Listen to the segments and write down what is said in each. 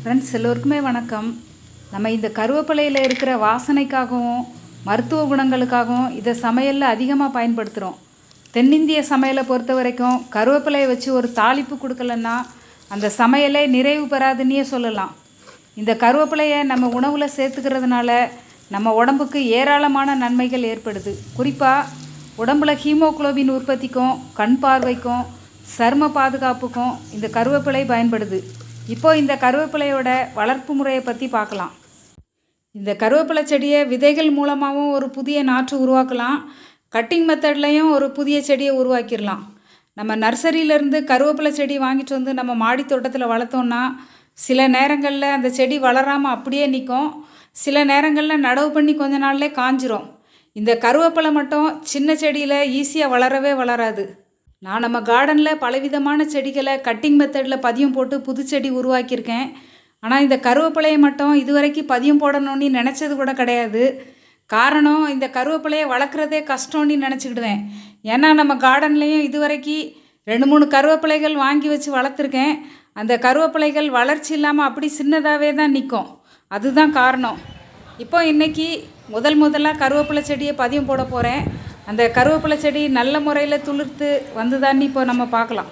Friends எல்லோருக்குமே வணக்கம். நம்ம இந்த கருவேப்பிலையில் இருக்கிற வாசனைக்காகவும் மருத்துவ குணங்களுக்காகவும் இதை சமையலில் அதிகமாக பயன்படுத்துகிறோம் தென்னிந்திய சமையலை பொறுத்த வரைக்கும் கருவேப்பிலையை வச்சு ஒரு தாளிப்பு கொடுக்கலன்னா அந்த சமையலே நிறைவு பெறாதுன்னே சொல்லலாம். இந்த கருவேப்பிலையை நம்ம உணவில் சேர்த்துக்கிறதுனால நம்ம உடம்புக்கு ஏராளமான நன்மைகள் ஏற்படுது. குறிப்பாக உடம்புல ஹீமோகுளோபின் உற்பத்திக்கும் கண் பார்வைக்கும் சர்ம பாதுகாப்புக்கும் இந்த கருவேப்பிலை பயன்படுது. இப்போ இந்த கருவேப்பிலையோட வளர்ப்பு முறையை பற்றி பார்க்கலாம். இந்த கருவேப்பிலை செடியை விதைகள் மூலமாகவும் ஒரு புதிய நாற்று உருவாக்கலாம். கட்டிங் மெத்தட்லேயும் ஒரு புதிய செடியை உருவாக்கிடலாம். நம்ம நர்சரியிலேருந்து கருவேப்பிலை செடி வாங்கிட்டு வந்து நம்ம மாடி தோட்டத்தில் வளர்த்தோன்னா சில நேரங்களில் அந்த செடி வளராமல் அப்படியே நிற்கும் சில நேரங்களில் நடவு பண்ணி கொஞ்ச நாள்லே காஞ்சிரும். இந்த கருவேப்பிலை மட்டும் சின்ன செடியில் ஈஸியாக வளரவே வளராது. நான் நம்ம கார்டனில் பலவிதமான செடிகளை கட்டிங் மெத்தடில் பதியம் போட்டு புது செடி உருவாக்கியிருக்கேன். ஆனால் இந்த கருவேப்பிலையை மட்டும் இதுவரைக்கும் பதியம் போடணும்னு நினச்சது கூட கிடையாது. காரணம் இந்த கருவேப்பிலையை வளர்க்குறதே கஷ்டம்னு நினச்சிக்கிடுவேன். ஏன்னா நம்ம கார்டன்லேயும் இதுவரைக்கும் ரெண்டு மூணு கருவேப்பிலைகள் வாங்கி வச்சு வளர்த்துருக்கேன். அந்த கருவேப்பிலைகள் வளர்ச்சி இல்லாமல் அப்படி சின்னதாகவே தான் நிற்கும் அதுதான் காரணம். இப்போ இன்றைக்கி முதல் முதலாக கருவேப்பிலை செடியை பதியம் போட போகிறேன் அந்த கருவேப்பிலை செடி நல்ல முறையில் துளிர்த்து வந்துதான்னு இப்போ நம்ம பார்க்கலாம்.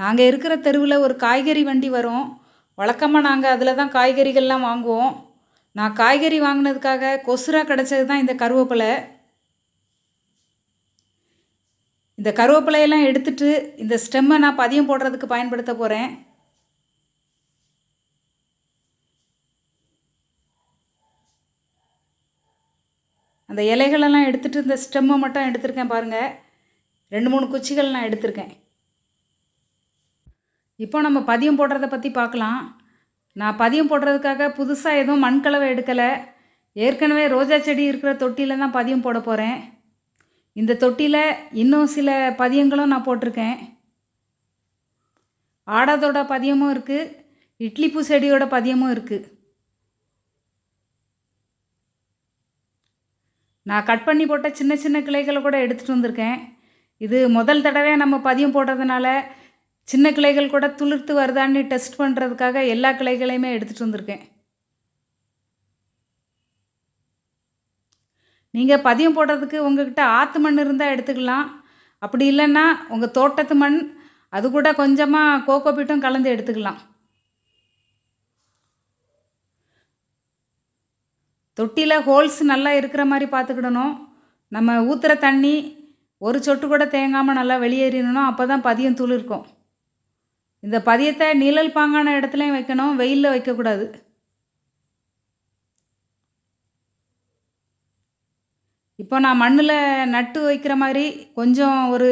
நாங்கள் இருக்கிற தெருவில் ஒரு காய்கறி வண்டி வரும். வழக்கமாக நாங்கள் அதில் தான் காய்கறிகள்லாம் வாங்குவோம். நான் காய்கறி வாங்கினதுக்காக கொசுரா கிடச்சது தான் இந்த கருவேப்பிலை. இந்த கருவேப்பிலையெல்லாம் எடுத்துட்டு இந்த ஸ்டெம்மை நான் பதியம் போடுறதுக்கு பயன்படுத்த போகிறேன் அந்த இலைகளெல்லாம் எடுத்துகிட்டு இந்த ஸ்டெம்மை மட்டும் எடுத்திருக்கேன் பாருங்கள் ரெண்டு மூணு குச்சிகள் நான் எடுத்திருக்கேன். இப்போ நம்ம பதியம் போடுறத பற்றி பார்க்கலாம். நான் பதியம் போடுறதுக்காக புதுசாக எதுவும் மண்கலவை எடுக்கலை. ஏற்கனவே ரோஜா செடி இருக்கிற தொட்டியில் தான் பதியம் போட போகிறேன் இந்த தொட்டியில் இன்னும் சில பதியங்களும் நான் போட்டிருக்கேன். ஆடாதோட பதியமும் இருக்குது இட்லி பூ செடியோட பதியமும் இருக்குது நான் கட் பண்ணி போட்ட சின்ன சின்ன கிளைகளை கூட எடுத்துகிட்டு வந்திருக்கேன். இது முதல் தடவை நம்ம பதியம் போடுறதுனால சின்ன கிளைகள் கூட துளிர்த்து வருதான்னு டெஸ்ட் பண்ணுறதுக்காக எல்லா கிளைகளையுமே எடுத்துகிட்டு வந்திருக்கேன். நீங்கள் பதியம் போடுறதுக்கு உங்ககிட்ட ஆற்று மண் இருந்தால் எடுத்துக்கலாம். அப்படி இல்லைன்னா உங்கள் தோட்டத்து மண் அது கூட கொஞ்சமாக கோகோபீட்டும் கலந்து எடுத்துக்கலாம். தொட்டியில் ஹோல்ஸ் நல்லா இருக்கிற மாதிரி பார்த்துக்கிடணும். நம்ம ஊற்றுற தண்ணி ஒரு சொட்டு கூட தேங்காமல் நல்லா வெளியேறினோம் அப்போ தான் பதியம் துளிர்க்கும் இந்த பதியத்தை நிழல் பாங்கான இடத்துலையும் வைக்கணும். வெயிலில் வைக்கக்கூடாது. இப்போ நான் மண்ணில் நட்டு வைக்கிற மாதிரி கொஞ்சம் ஒரு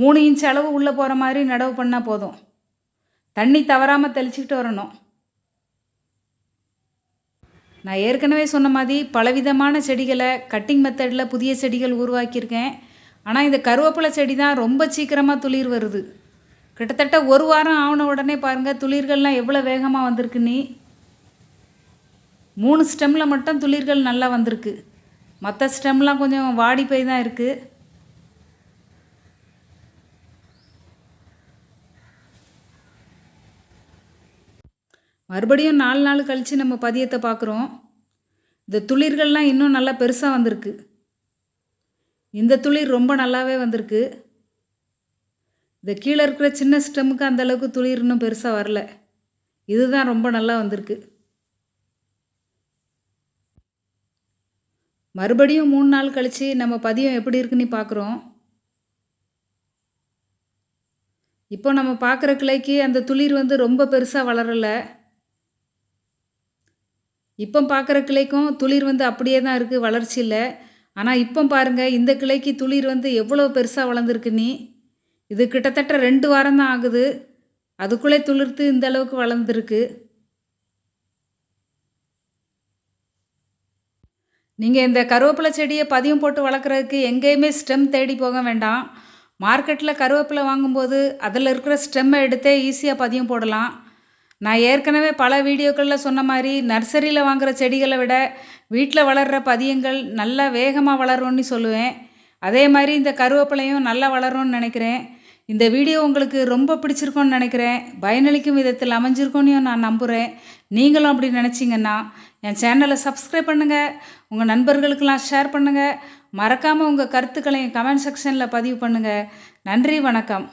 மூணு இன்ச் அளவு உள்ளே போகிற மாதிரி நடவு பண்ணால் போதும். தண்ணி தவறாமல் தெளிச்சிக்கிட்டு வரணும். நான் ஏற்கனவே சொன்ன மாதிரி பலவிதமான செடிகளை கட்டிங் மெத்தடில் புதிய செடிகள் உருவாக்கியிருக்கேன். ஆனால் இந்த கருவேப்பிலை செடி தான் ரொம்ப சீக்கிரமாக துளிர் வருது. கிட்டத்தட்ட ஒரு வாரம் ஆன உடனே பாருங்கள் துளிர்கள்லாம் எவ்வளோ வேகமாக வந்திருக்கு நீ. மூணு ஸ்டெம்மில் மட்டும் துளிர்கள் நல்லா வந்திருக்கு. மற்ற ஸ்டெம்லாம் கொஞ்சம் வாடி போய் தான் இருக்குது மறுபடியும் நாலு நாள் கழித்து நம்ம பதியத்தை பார்க்குறோம். இந்த துளிர்கள்லாம் இன்னும் நல்லா பெருசாக வந்திருக்கு. இந்த துளிர் ரொம்ப நல்லாவே வந்திருக்கு. இந்த கீழே இருக்கிற சின்ன ஸ்டெம்முக்கு அந்த அளவுக்கு துளிர் இன்னும் பெருசாக வரல. இதுதான் ரொம்ப நல்லா வந்திருக்கு. மறுபடியும் மூணு நாள் கழித்து நம்ம பதியம் எப்படி இருக்குன்னு பார்க்குறோம். இப்போ நம்ம பார்க்குற கிளைக்கு அந்த துளிர் வந்து ரொம்ப பெருசாக வளரலை. இப்போ பார்க்குற கிளைக்கும் துளிர் வந்து அப்படியே தான் இருக்குது வளர்ச்சி இல்லை. ஆனால் இப்போ பாருங்கள் இந்த கிளைக்கு துளிர் வந்து எவ்வளோ பெருசாக வளர்ந்துருக்கு நீ? இது கிட்டத்தட்ட ரெண்டு வாரம் தான் ஆகுது. அதுக்குள்ளே துளிர்த்து இந்த அளவுக்கு வளர்ந்துருக்கு. நீங்கள் இந்த கருவேப்பிலை செடியை பதியம் போட்டு வளர்க்குறதுக்கு எங்கேயுமே ஸ்டெம் தேடி போக வேண்டாம். மார்க்கெட்டில் கருவேப்பிலை வாங்கும்போது அதில் இருக்கிற ஸ்டெம்மை எடுத்தே ஈஸியாக பதியம் போடலாம். நான் ஏற்கனவே பல வீடியோக்களில் சொன்ன மாதிரி நர்சரியில் வாங்குகிற செடிகளை விட வீட்டில் வளர்கிற பதியங்கள் நல்லா வேகமாக வளரும்னு சொல்லுவேன். அதே மாதிரி இந்த கருவேப்பிலையும் நல்லா வளரும்னு நினைக்கிறேன். இந்த வீடியோ உங்களுக்கு ரொம்ப பிடிச்சிருக்கோன்னு நினைக்கிறேன். பயனளிக்கும் விதத்தில் அமைஞ்சிருக்கோன்னு நான் நம்புகிறேன் நீங்களும் அப்படி நினச்சிங்கன்னா என் சேனலை சப்ஸ்கிரைப் பண்ணுங்கள் உங்கள் நண்பர்களுக்கெல்லாம் ஷேர் பண்ணுங்கள் மறக்காமல் உங்கள் கருத்துக்களை கமெண்ட் செக்ஷனில் பதிவு பண்ணுங்கள் நன்றி வணக்கம்.